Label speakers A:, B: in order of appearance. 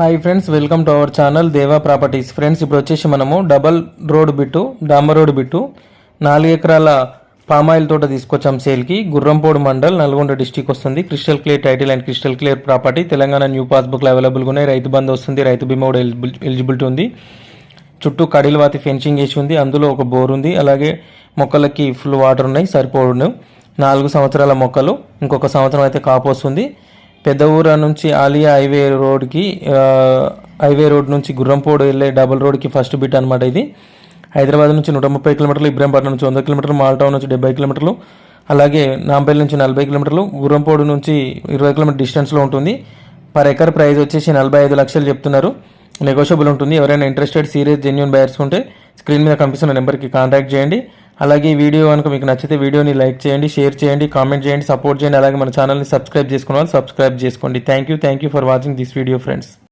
A: Hi friends welcome to our channel Deva properties. Friends ఇప్పుడు వచ్చేసి మనము డబల్ రోడ్ బిట్టు డాంబర్ రోడ్ బిట్టు నాలుగు ఎకరాల పామాయిల్ తోట తీసుకొచ్చాం సేల్కి గుర్రంపోడు మండల్ నల్గొండ డిస్టిక్ వస్తుంది. Crystal clear title and crystal clear property Telangana new పాస్బుక్లు అవైలబుల్గా ఉన్నాయి. రైతు బంధు వస్తుంది రైతు బీమా కూడా ఎలిజిబిలిటీ ఉంది. చుట్టూ కడిలవాతి ఫెన్సింగ్ వేసి ఉంది. అందులో ఒక బోర్ ఉంది. అలాగే మొక్కలకి ఫుల్ వాటర్ ఉన్నాయి సరిపోడు. నాలుగు సంవత్సరాల మొక్కలు ఇంకొక సంవత్సరం అయితే కాపు వస్తుంది. పెద్ద ఊర నుంచి ఆలియా హైవే రోడ్కి హైవే రోడ్ నుంచి గుర్రంపోడు వెళ్ళే డబుల్ రోడ్కి ఫస్ట్ బిట్ అనమాట ఇది. హైదరాబాద్ నుంచి నూట ముప్పై కిలోమీటర్లు ఇబ్రాంపట్నం నుంచి వంద కిలోమీటర్లు మాల్టౌన్ నుంచి డెబ్బై కిలోమీటర్లు అలాగే నాంపల్లి నుంచి నలభై కిలోమీటర్లు గుర్రంపోడు నుంచి ఇరవై కిలోమీటర్ డిస్టెన్స్లో ఉంటుంది. పర్ ఎకర్ ప్రైస్ వచ్చేసి నలభై ఐదు లక్షలు చెప్తున్నారు. నెగోషియబుల్ ఉంటుంది. ఎవరైనా ఇంట్రెస్టెడ్ సీరియస్ జెన్యున్ బయర్స్ ఉంటే స్క్రీన్ మీద కనిపిస్తున్న నెంబర్కి కాంటాక్ట్ చేయండి. అలాగే ఈ వీడియో కనుక మీకు నచ్చితే వీడియోని లైక్ చేయండి షేర్ చేయండి కామెంట్ చేయండి సపోర్ట్ చేయండి. అలాగే మన ఛానల్ని సబ్స్క్రైబ్ చేసుకున్న వాళ్ళు సబ్స్క్రైబ్ చేసుకోండి. Thank you thank you for watching this video friends